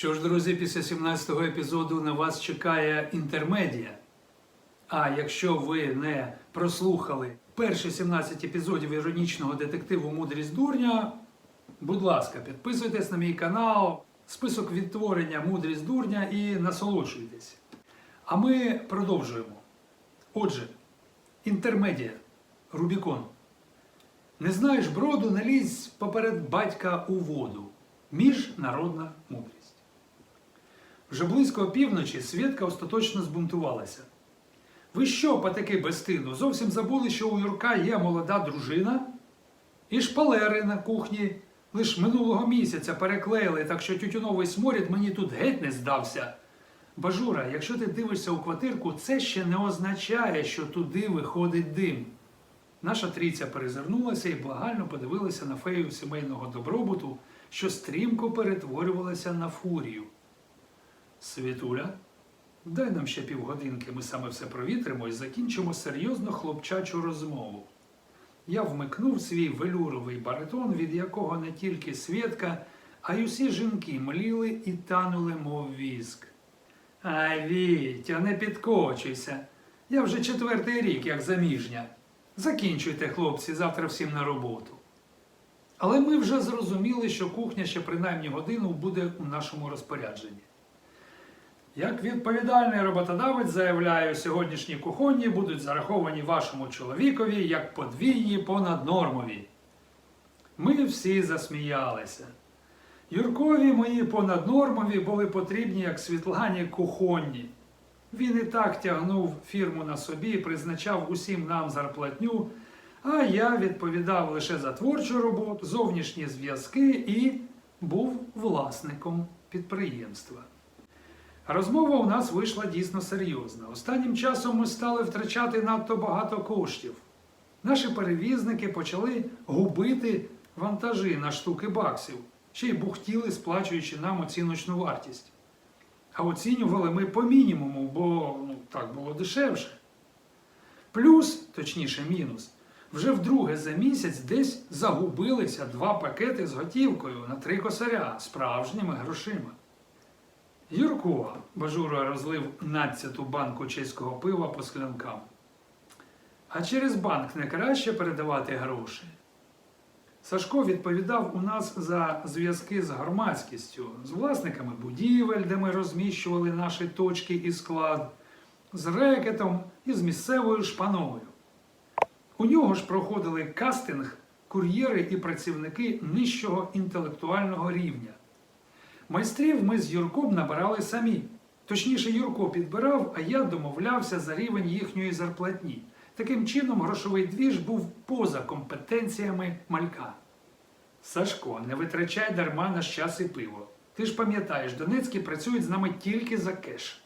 Що ж, друзі, після 17-го епізоду на вас чекає інтермедія. А якщо ви не прослухали перші 17 епізодів іронічного детективу Мудрість дурня, будь ласка, підписуйтесь на мій канал, список відтворення Мудрість дурня і насолоджуйтесь. А ми продовжуємо. Отже, інтермедія. Рубікон. Не знаєш броду, не лізь поперед батька у воду. Міжнародна мудрість. Вже близько опівночі Свєтка остаточно збунтувалася. Ви що, патики безстину, зовсім забули, що у Юрка є молода дружина? І шпалери на кухні лиш минулого місяця переклеїли, так що тютюновий сморід мені тут геть не здався. Бажура, якщо ти дивишся у квартирку, це ще не означає, що туди виходить дим. Наша трійця перезирнулася і благально подивилася на фею сімейного добробуту, що стрімко перетворювалася на фурію. Світуля, дай нам ще півгодинки, ми саме все провітримо і закінчимо серйозно хлопчачу розмову. Я вмикнув свій велюровий баритон, від якого не тільки Свєтка, а й усі жінки мліли і танули, мов віск. Ай, Вітя, не підкочуйся. Я вже четвертий рік, як заміжня. Закінчуйте, хлопці, завтра всім на роботу. Але ми вже зрозуміли, що кухня ще принаймні годину буде у нашому розпорядженні. Як відповідальний роботодавець заявляю, сьогоднішні кухонні будуть зараховані вашому чоловікові як подвійні понаднормові. Ми всі засміялися. Юркові мої понаднормові були потрібні як Світлані кухонні. Він і так тягнув фірму на собі, призначав усім нам зарплатню, а я відповідав лише за творчу роботу, зовнішні зв'язки і був власником підприємства. Розмова у нас вийшла дійсно серйозна. Останнім часом ми стали втрачати надто багато коштів. Наші перевізники почали губити вантажі на штуки баксів, ще й бухтіли, сплачуючи нам оціночну вартість. А оцінювали ми по мінімуму, бо ну, так було дешевше. Плюс, точніше, мінус, вже вдруге за місяць десь загубилися два пакети з готівкою на три косаря справжніми грошима. Юрко бажура розлив надцяту банку чеського пива по склянкам. А через банк не краще передавати гроші. Сашко відповідав у нас за зв'язки з громадськістю, з власниками будівель, де ми розміщували наші точки і склад, з рекетом і з місцевою шпаною. У нього ж проходили кастинг кур'єри і працівники нижчого інтелектуального рівня. Майстрів ми з Юрком набирали самі. Точніше, Юрко підбирав, а я домовлявся за рівень їхньої зарплатні. Таким чином, грошовий двіж був поза компетенціями малька. Сашко, не витрачай дарма наш час і пиво. Ти ж пам'ятаєш, Донецькі працюють з нами тільки за кеш.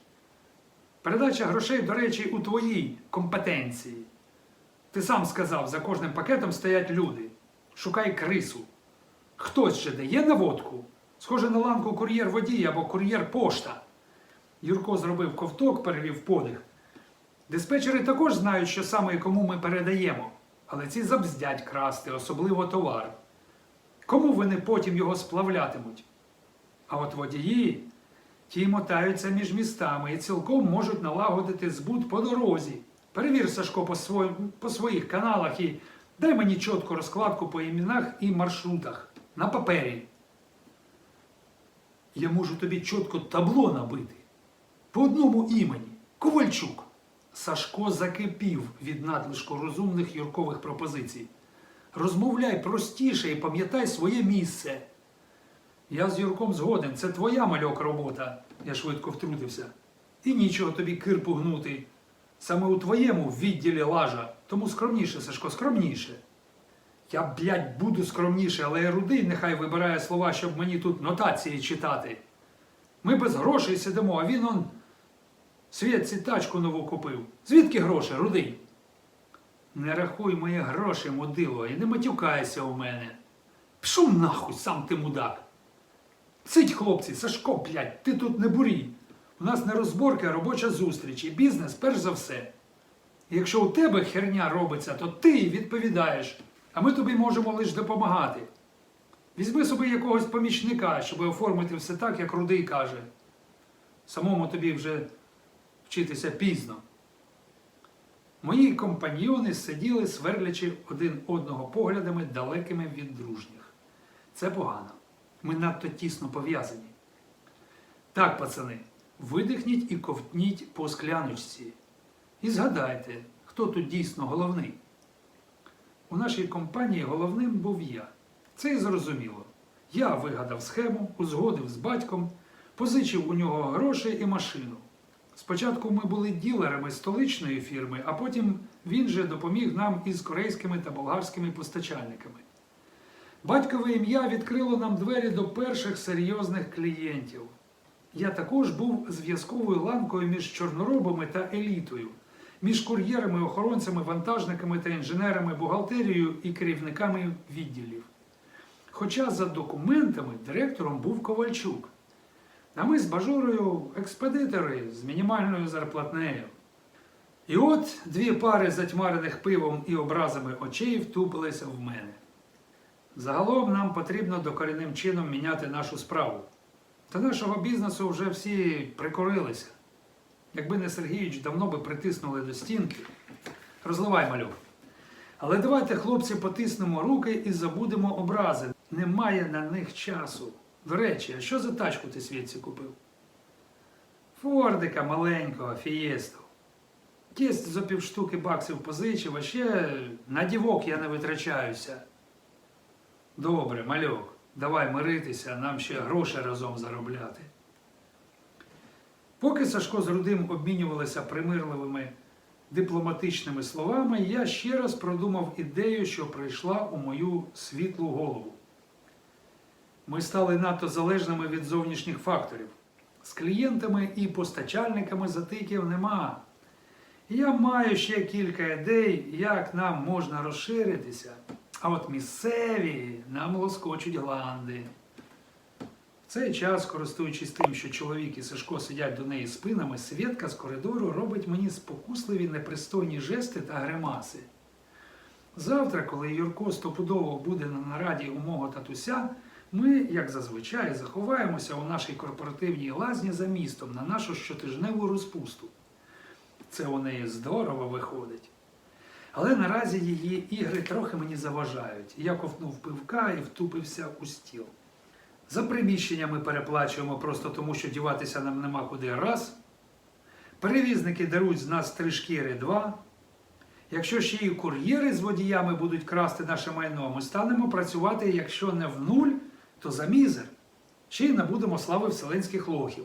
Передача грошей, до речі, у твоїй компетенції. Ти сам сказав, за кожним пакетом стоять люди. Шукай крису. Хтось же дає наводку. Схоже на ланку кур'єр водій або кур'єр пошта. Юрко зробив ковток, перевів подих. Диспетчери також знають, що саме і кому ми передаємо, але ці забздять красти, особливо товар. Кому вони потім його сплавлятимуть? А от водії ті мотаються між містами і цілком можуть налагодити збут по дорозі. Перевір, Сашко, по, свої, по своїх каналах і дай мені чітку розкладку по іменах і маршрутах на папері. Я можу тобі чітко табло набити. По одному імені Ковальчук. Сашко закипів від надлишку розумних юркових пропозицій. Розмовляй простіше і пам'ятай своє місце. Я з Юрком згоден, це твоя мальок робота, я швидко втрутився. І нічого тобі кирпу гнути. Саме у твоєму відділі лажа, тому скромніше, Сашко, скромніше. Я, блядь, буду скромніше, але і рудий нехай вибирає слова, щоб мені тут нотації читати. Ми без грошей сидимо, а він он Свєтці тачку нову купив. Звідки гроші, рудий? Не рахуй мої гроші, мудило, і не матюкайся у мене. Пшов нахуй, сам ти мудак. Цить, хлопці, Сашко, блядь, ти тут не бурій. У нас не розборки, а робоча зустріч і бізнес перш за все. Якщо у тебе херня робиться, то ти відповідаєш, а ми тобі можемо лише допомагати. Візьми собі якогось помічника, щоб оформити все так, як рудий каже. Самому тобі вже вчитися пізно. Мої компаньйони сиділи, сверлячи один одного поглядами далекими від дружніх. Це погано. Ми надто тісно пов'язані. Так, пацани, видихніть і ковтніть по скляночці. І згадайте, хто тут дійсно головний. У нашій компанії головним був я. Це і зрозуміло. Я вигадав схему, узгодив з батьком, позичив у нього гроші і машину. Спочатку ми були ділерами столичної фірми, а потім він же допоміг нам із корейськими та болгарськими постачальниками. Батькове ім'я відкрило нам двері до перших серйозних клієнтів. Я також був зв'язковою ланкою між чорноробами та елітою, між кур'єрами, охоронцями, вантажниками та інженерами, бухгалтерією і керівниками відділів. Хоча за документами директором був Ковальчук. А ми з Бажорою експедитори з мінімальною зарплатнею. І от дві пари затьмарених пивом і образами очей втупилися в мене. Загалом нам потрібно докорінним чином міняти нашу справу. Та нашого бізнесу вже всі прикорилися. Якби не Сергійович, давно би притиснули до стінки. Розливай малюк. Але давайте, хлопці, потиснемо руки і забудемо образи. Немає на них часу. До речі, а що за тачку ти світці купив? Фордика маленького, фієсту. Тість за півштуки баксів позичив, а ще на дівок я не витрачаюся. Добре, мальок, давай миритися, нам ще гроші разом заробляти. Поки Сашко з Рудим обмінювалися примирливими дипломатичними словами, я ще раз продумав ідею, що прийшла у мою світлу голову. Ми стали надто залежними від зовнішніх факторів. З клієнтами і постачальниками затиків нема. Я маю ще кілька ідей, як нам можна розширитися. А от місцеві нам лоскочуть гланди. Цей час, користуючись тим, що чоловік і Сашко сидять до неї спинами, Свєтка з коридору робить мені спокусливі непристойні жести та гримаси. Завтра, коли Юрко стопудово буде на нараді у мого татуся, ми, як зазвичай, заховаємося у нашій корпоративній лазні за містом на нашу щотижневу розпусту. Це у неї здорово виходить. Але наразі її ігри трохи мені заважають. Я ковтнув пивка і втупився у стіл. За приміщення ми переплачуємо просто тому, що діватися нам нема куди раз. Перевізники даруть з нас три шкіри два. Якщо ще й кур'єри з водіями будуть красти наше майно, ми станемо працювати, якщо не в нуль, то за мізер. Ще й набудемо слави вселенських лохів.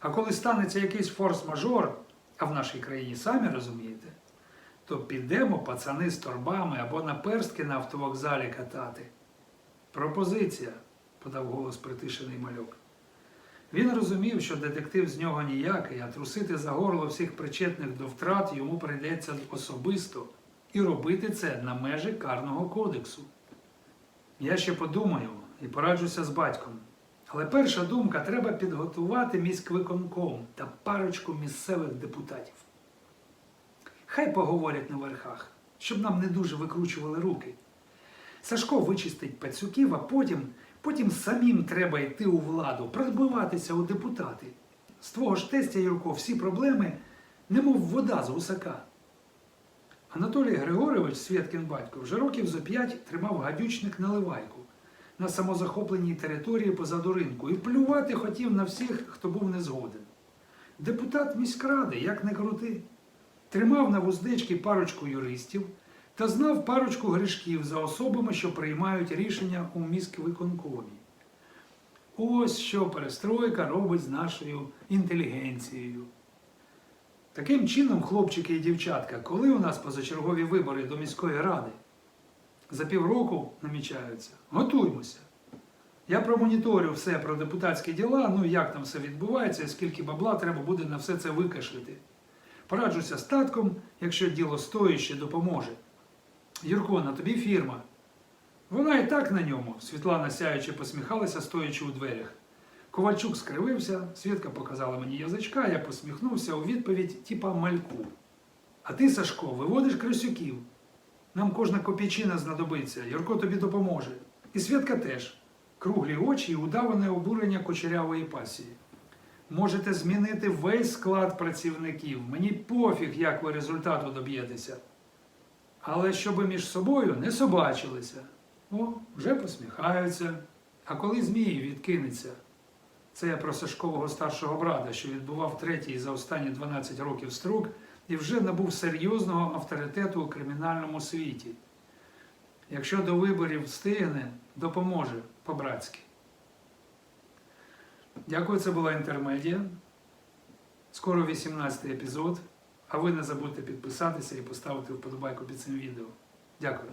А коли станеться якийсь форс-мажор, а в нашій країні самі розумієте, то підемо пацани з торбами або на перстки на автовокзалі катати. Пропозиція, подав голос притишений мальок. Він розумів, що детектив з нього ніякий, а трусити за горло всіх причетних до втрат йому прийдеться особисто і робити це на межі карного кодексу. Я ще подумаю і пораджуся з батьком. Але перша думка треба підготувати міськвиконком та парочку місцевих депутатів. Хай поговорять на верхах, щоб нам не дуже викручували руки. Сашко вичистить пацюків, а потім, потім самим треба йти у владу, пробиватися у депутати. З твого ж тестя, Юрко, всі проблеми, немов вода з гусака. Анатолій Григорович, Свєткін батько, вже років зо п'ять тримав гадючник наливайку на самозахопленій території позаду ринку і плювати хотів на всіх, хто був не згоден. Депутат міськради, як не крути, тримав на вуздечки парочку юристів та знав парочку гришків за особами, що приймають рішення у міськвиконкомі. Ось що перестройка робить з нашою інтелігенцією. Таким чином, хлопчики і дівчатка, коли у нас позачергові вибори до міської ради? За півроку намічаються. Готуймося. Я промоніторю все про депутатські діла, ну як там все відбувається, скільки бабла треба буде на все це викашлити. Пораджуся з татком, якщо діло стоїще допоможе. Юрко, на тобі фірма. Вона і так на ньому, Світлана сяючи посміхалася, стоячи у дверях. Ковальчук скривився, Свідка показала мені язичка, я посміхнувся у відповідь, типа мальку. А ти, Сашко, виводиш крисюків. Нам кожна копійчина знадобиться, Юрко тобі допоможе. І Свідка теж. круглі очі і удаване обурення кучерявої пасії. Можете змінити весь склад працівників. Мені пофіг, як ви результату доб'єтеся. Але щоб між собою не собачилися. О, вже посміхаються. А коли Змій відкинеться? Це я про Сашкового старшого брата, що відбував третій за останні 12 років строк і вже набув серйозного авторитету у кримінальному світі. Якщо до виборів встигне, допоможе по-братськи. Дякую, це була інтермедія. Скоро 18 епізод. А ви не забудьте підписатися і поставити вподобайку під цим відео. Дякую.